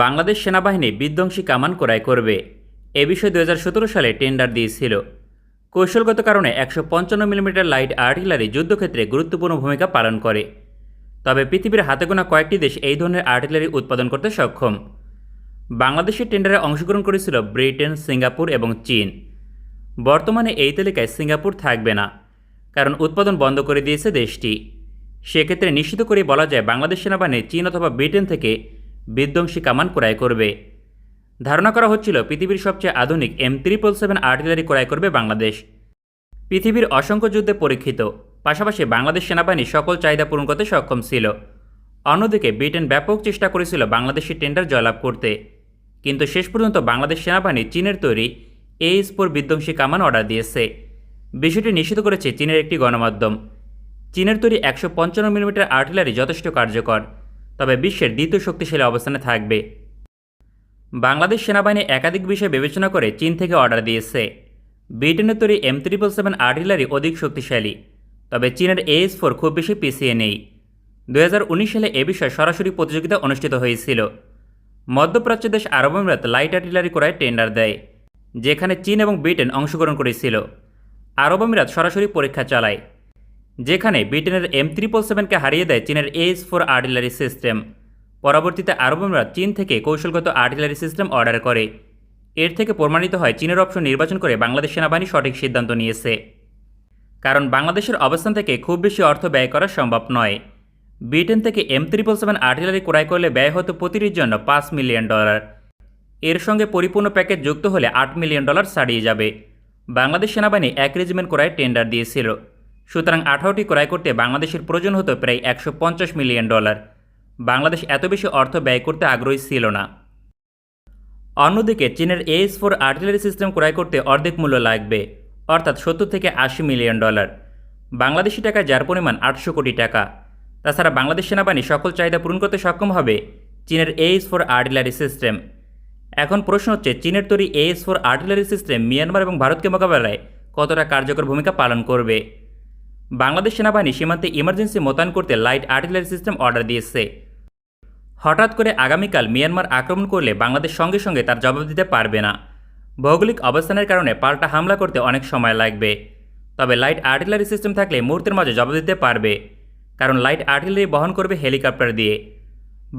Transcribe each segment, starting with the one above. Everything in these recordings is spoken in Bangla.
বাংলাদেশ সেনাবাহিনী বিধ্বংসী কামান ক্রয় করবে। এ বিষয়ে দু হাজার সতেরো সালে টেন্ডার দিয়েছিল। কৌশলগত কারণে একশো পঞ্চান্ন মিলিমিটার লাইট আর্টিলারি যুদ্ধক্ষেত্রে গুরুত্বপূর্ণ ভূমিকা পালন করে। তবে পৃথিবীর হাতে গোনা কয়েকটি দেশ এই ধরনের আর্টিলারি উৎপাদন করতে সক্ষম। বাংলাদেশের টেন্ডারে অংশগ্রহণ করেছিল ব্রিটেন, সিঙ্গাপুর এবং চীন। বর্তমানে এই তালিকায় সিঙ্গাপুর থাকবে না, কারণ উৎপাদন বন্ধ করে দিয়েছে দেশটি। সেক্ষেত্রে নিশ্চিত করে বলা যায়, বাংলাদেশ সেনাবাহিনী চীন অথবা ব্রিটেন থেকে বিধ্বংসী কামান ক্রয় করবে। ধারণা করা হচ্ছিল পৃথিবীর সবচেয়ে আধুনিক এম ত্রিপল সেভেন আর্টিলারি ক্রয় করবে বাংলাদেশ। পৃথিবীর অসংখ্য যুদ্ধে পরীক্ষিত, পাশাপাশি বাংলাদেশ সেনাবাহিনী সকল চাহিদা পূরণ করতে সক্ষম ছিল। অন্যদিকে ব্রিটেন ব্যাপক চেষ্টা করেছিল বাংলাদেশি টেন্ডার জয়লাভ করতে। কিন্তু শেষ পর্যন্ত বাংলাদেশ সেনাবাহিনী চীনের তৈরি এই স্পোর বিধ্বংসী কামান অর্ডার দিয়েছে। বিষয়টি নিশ্চিত করেছে চীনের একটি গণমাধ্যম। চীনের তৈরি একশো পঞ্চান্ন মিলিমিটার আর্টিলারি যথেষ্ট কার্যকর। তবে বিশ্বের দ্বিতীয় শক্তিশালী অবস্থানে থাকবে। বাংলাদেশ সেনাবাহিনী একাধিক বিষয় বিবেচনা করে চীন থেকে অর্ডার দিয়েছে। ব্রিটেনের তৈরি এম ত্রিপল সেভেন আর্টিলারি অধিক শক্তিশালী, তবে চীনের এএস ফোর খুব বেশি পিছিয়ে নেই। দু হাজার উনিশ সালে এ বিষয়ে সরাসরি প্রতিযোগিতা অনুষ্ঠিত হয়েছিল। মধ্যপ্রাচ্য দেশ আরব আমিরাত লাইট আর্টিলারি করায় টেন্ডার দেয়, যেখানে চীন এবং ব্রিটেন অংশগ্রহণ করেছিল। আরব আমিরাত সরাসরি পরীক্ষা চালায়। যেখানে ব্রিটেনের এম ত্রিপল সেভেনকে হারিয়ে দেয় চীনের এস ফোর আর্টিলারি সিস্টেম। পরবর্তীতে আরব চীন থেকে কৌশলগত আর্টিলারি সিস্টেম অর্ডার করে। এর থেকে প্রমাণিত হয় চীনের অপশন নির্বাচন করে বাংলাদেশ সেনাবাহিনী সঠিক সিদ্ধান্ত নিয়েছে। কারণ বাংলাদেশের অবস্থান থেকে খুব বেশি অর্থ ব্যয় করা সম্ভব নয়। ব্রিটেন থেকে এম ত্রিপল সেভেন আর্টিলারি ক্রয় করলে ব্যয় হতো প্রতিটির জন্য পাঁচ মিলিয়ন ডলার। এর সঙ্গে পরিপূর্ণ প্যাকেজ যুক্ত হলে আট মিলিয়ন ডলার ছাড়িয়ে যাবে। বাংলাদেশ সেনাবাহিনী এক রেজিমেন্ট ক্রয় টেন্ডার দিয়েছিল। সুতরাং আঠারোটি ক্রয় করতে বাংলাদেশের প্রয়োজন হতো প্রায় একশো পঞ্চাশ মিলিয়ন ডলার। বাংলাদেশ এত বেশি অর্থ ব্যয় করতে আগ্রহী ছিল না। অন্যদিকে চীনের এএস ফোর আর্টিলারি সিস্টেম ক্রয় করতে অর্ধেক মূল্য লাগবে, অর্থাৎ সত্তর থেকে আশি মিলিয়ন ডলার। বাংলাদেশি টাকায় যার পরিমাণ আটশো কোটি টাকা। তাছাড়া বাংলাদেশ সেনাবাহিনী সকল চাহিদা পূরণ করতে সক্ষম হবে চীনের এএস ফোর আর্টিলারি সিস্টেম এখন প্রশ্ন হচ্ছে, চীনের তৈরি AS four artillery system Myanmar এবং ভারতকে মোকাবেলায় কতটা কার্যকর ভূমিকা পালন করবে? বাংলাদেশ সেনাবাহিনী সীমান্তে ইমার্জেন্সি মোতায়েন করতে লাইট আর্টিলারি সিস্টেম অর্ডার দিয়েছে। হঠাৎ করে আগামীকাল মিয়ানমার আক্রমণ করলে বাংলাদেশ সঙ্গে সঙ্গে তার জবাব দিতে পারবে না। ভৌগোলিক অবস্থানের কারণে পাল্টা হামলা করতে অনেক সময় লাগবে। তবে লাইট আর্টিলারি সিস্টেম থাকলে মুহূর্তের মাঝে জবাব দিতে পারবে। কারণ লাইট আর্টিলারি বহন করবে হেলিকপ্টার দিয়ে।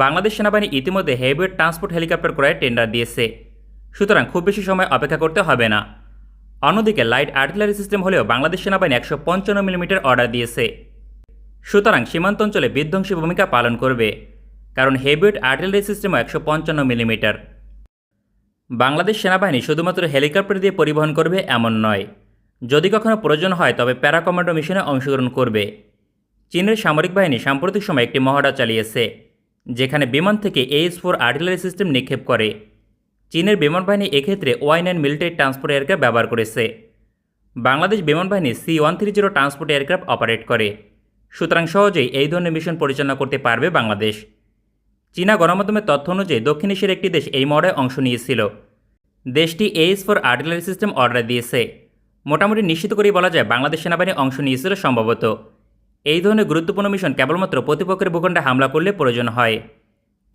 বাংলাদেশ সেনাবাহিনী ইতিমধ্যে হেভিওয়েট ট্রান্সপোর্ট হেলিকপ্টার ক্রয়ের টেন্ডার দিয়েছে। সুতরাং খুব বেশি সময় অপেক্ষা করতে হবে না। অন্যদিকে লাইট আর্টিলারি সিস্টেম হলেও বাংলাদেশ সেনাবাহিনী একশো পঞ্চান্ন মিলিমিটার অর্ডার দিয়েছে। সুতরাং সীমান্ত অঞ্চলে বিধ্বংসী ভূমিকা পালন করবে, কারণ হেভিওয়েট আর্টিলারি সিস্টেমও একশো পঞ্চান্ন মিলিমিটার। বাংলাদেশ সেনাবাহিনী শুধুমাত্র হেলিকপ্টার দিয়ে পরিবহন করবে এমন নয়। যদি কখনো প্রয়োজন হয়, তবে প্যারা কমান্ডো মিশনে অংশগ্রহণ করবে। চীনের সামরিক বাহিনী সাম্প্রতিক সময় একটি মহড়া চালিয়েছে, যেখানে বিমান থেকে এইচ ফোর আর্টিলারি সিস্টেম নিক্ষেপ করে। চীনের বিমান বাহিনী এক্ষেত্রে Y nine military transport aircraft ব্যবহার করেছে। বাংলাদেশ বিমান বাহিনী C one three zero transport aircraft operate করে। সুতরাং সহজেই এই ধরনের মিশন পরিচালনা করতে পারবে বাংলাদেশ। চীনা গণমাধ্যমের তথ্য অনুযায়ী দক্ষিণ এশিয়ার একটি দেশ এই মহড়ায় অংশ নিয়েছিল। দেশটি H four artillery system order দিয়েছে। মোটামুটি নিশ্চিত করেই বলা যায় বাংলাদেশ সেনাবাহিনী অংশ নিয়েছিল সম্ভবত। এই ধরনের গুরুত্বপূর্ণ মিশন কেবলমাত্র প্রতিপক্ষের ভূখণ্ডে হামলা করলে প্রয়োজন হয়।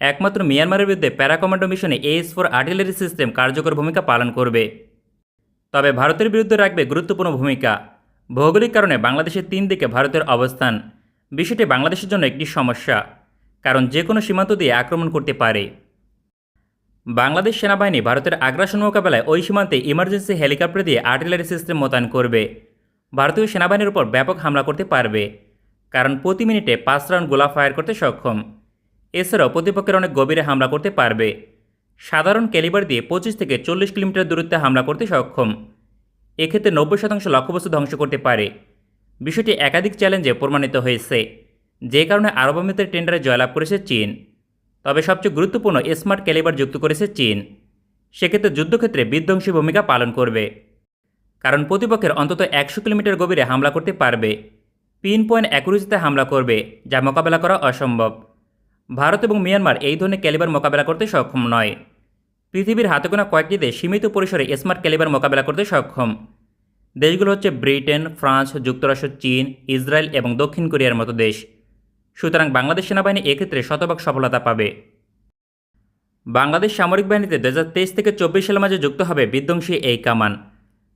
একমাত্র মিয়ানমারের বিরুদ্ধে প্যারাকমান্ডো মিশনে এইচ ফোর আর্টিলারি সিস্টেম কার্যকর ভূমিকা পালন করবে। তবে ভারতের বিরুদ্ধে রাখবে গুরুত্বপূর্ণ ভূমিকা। ভৌগোলিক কারণে বাংলাদেশের তিন দিকে ভারতের অবস্থান বিষয়টি বাংলাদেশের জন্য একটি সমস্যা, কারণ যে কোনো সীমান্ত দিয়ে আক্রমণ করতে পারে। বাংলাদেশ সেনাবাহিনী ভারতের আগ্রাসন মোকাবেলায় ওই সীমান্তে ইমার্জেন্সি হেলিকপ্টার দিয়ে আর্টিলারি সিস্টেম মোতায়েন করবে। ভারতীয় সেনাবাহিনীর উপর ব্যাপক হামলা করতে পারবে, কারণ প্রতি মিনিটে পাঁচ রাউন্ড গোলা ফায়ার করতে সক্ষম। এছাড়াও প্রতিপক্ষের অনেক গভীরে হামলা করতে পারবে। সাধারণ ক্যালিবার দিয়ে পঁচিশ থেকে চল্লিশ কিলোমিটার দূরত্বে হামলা করতে সক্ষম। এক্ষেত্রে নব্বই শতাংশ লক্ষ্যবস্তু ধ্বংস করতে পারে। বিষয়টি একাধিক চ্যালেঞ্জে প্রমাণিত হয়েছে, যে কারণে আরব আমিরাতের টেন্ডারে জয়লাভ করেছে চীন। তবে সবচেয়ে গুরুত্বপূর্ণ স্মার্ট ক্যালিবার যুক্ত করেছে চীন। সেক্ষেত্রে যুদ্ধক্ষেত্রে বিধ্বংসী ভূমিকা পালন করবে। কারণ প্রতিপক্ষের অন্তত একশো কিলোমিটার গভীরে হামলা করতে পারবে। পিন পয়েন্ট অ্যাকুরেসিতে হামলা করবে, যা মোকাবেলা করা অসম্ভব। ভারত এবং মিয়ানমার এই ধরনের ক্যালিবার মোকাবেলা করতে সক্ষম নয়। পৃথিবীর হাতে গোনা কয়েকটি দেশ সীমিত পরিসরে স্মার্ট ক্যালিবার মোকাবেলা করতে সক্ষম। দেশগুলো হচ্ছে ব্রিটেন, ফ্রান্স, যুক্তরাষ্ট্র, চীন, ইসরায়েল এবং দক্ষিণ কোরিয়ার মতো দেশ। সুতরাং বাংলাদেশ সেনাবাহিনী এক্ষেত্রে শতভাগ সফলতা পাবে। বাংলাদেশ সামরিক বাহিনীতে দু থেকে চব্বিশ সালের মাঝে যুক্ত হবে বিধ্বংসী এই কামান।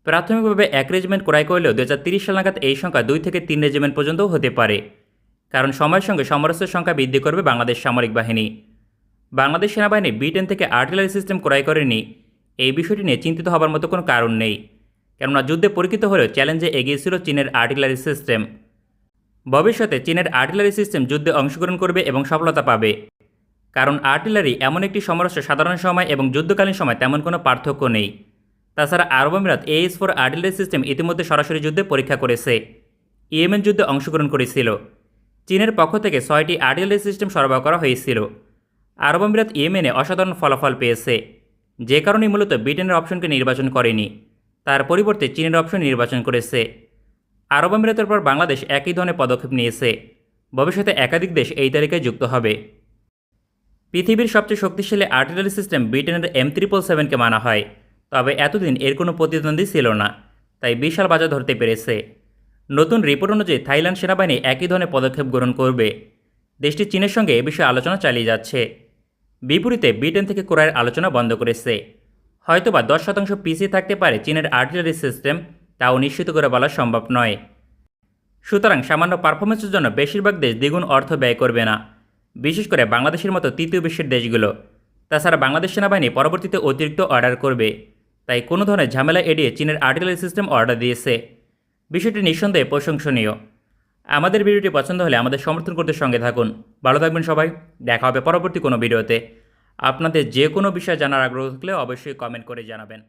প্রাথমিকভাবে এক রেজিমেন্ট ক্রয় করলেও দু সাল নাগাদ এই সংখ্যা দুই থেকে তিন রেজিমেন্ট পর্যন্ত হতে পারে। কারণ সময়ের সঙ্গে সমরস্যের সংখ্যা বৃদ্ধি করবে বাংলাদেশ সামরিক বাহিনী। বাংলাদেশ সেনাবাহিনী ব্রিটেন থেকে আর্টিলারি সিস্টেম ক্রয় করেনি। এই বিষয়টি নিয়ে চিন্তিত হবার মতো কোনো কারণ নেই। কেননা যুদ্ধে পরীক্ষিত হলেও চ্যালেঞ্জে এগিয়েছিল চীনের আর্টিলারি সিস্টেম। ভবিষ্যতে চীনের আর্টিলারি সিস্টেম যুদ্ধে অংশগ্রহণ করবে এবং সফলতা পাবে। কারণ আর্টিলারি এমন একটি সমরস্য সাধারণ সময় এবং যুদ্ধকালীন সময় তেমন কোনো পার্থক্য নেই। তাছাড়া আরব আমিরাত এএস ফোর আর্টিলারি সিস্টেম ইতিমধ্যে সরাসরি যুদ্ধে পরীক্ষা করেছে। ইয়েমেন যুদ্ধে অংশগ্রহণ করেছিল। চীনের পক্ষ থেকে ছয়টি আর্টিলারি সিস্টেম সরবরাহ করা হয়েছিল। আরব আমিরাত ইয়েমেনে অসাধারণ ফলাফল পেয়েছে। যে কারণে মূলত ব্রিটেনের অপশনকে নির্বাচন করেনি। তার পরিবর্তে চীনের অপশন নির্বাচন করেছে। আরব আমিরাতের পর বাংলাদেশ একই ধরনের পদক্ষেপ নিয়েছে। ভবিষ্যতে একাধিক দেশ এই তালিকায় যুক্ত হবে। পৃথিবীর সবচেয়ে শক্তিশালী আর্টিলারি সিস্টেম ব্রিটেনের এম ত্রিপল সেভেনকে মানা হয়। তবে এতদিন এর কোনো প্রতিদ্বন্দ্বী ছিল না, তাই বিশাল বাজার ধরতে পেরেছে। নতুন রিপোর্ট অনুযায়ী থাইল্যান্ড সেনাবাহিনী একই ধরনের পদক্ষেপ গ্রহণ করবে। দেশটি চীনের সঙ্গে এ বিষয়ে আলোচনা চালিয়ে যাচ্ছে। বিপরীতে ব্রিটেন থেকে ক্রয়ের আলোচনা বন্ধ করেছে। হয়তোবা দশ শতাংশ পিছিয়ে থাকতে পারে চীনের আর্টিলারি সিস্টেম, তাও নিশ্চিত করে বলা সম্ভব নয়। সুতরাং সামান্য পারফরমেন্সের জন্য বেশিরভাগ দেশ দ্বিগুণ অর্থ ব্যয় করবে না, বিশেষ করে বাংলাদেশের মতো তৃতীয় বিশ্বের দেশগুলো। তাছাড়া বাংলাদেশ সেনাবাহিনী পরবর্তীতে অতিরিক্ত অর্ডার করবে, তাই কোনো ধরনের ঝামেলা এড়িয়ে চীনের আর্টিলারি সিস্টেম অর্ডার দিয়েছে। বিষয়টি নিঃসন্দেহে প্রশংসনীয়। আমাদের ভিডিওটি পছন্দ হলে আমাদের সমর্থন করতে সঙ্গে থাকুন। ভালো থাকবেন সবাই। দেখা হবে পরবর্তী কোনো ভিডিওতে। আপনাদের যে কোনো বিষয় জানার আগ্রহ থাকলে অবশ্যই কমেন্ট করে জানাবেন।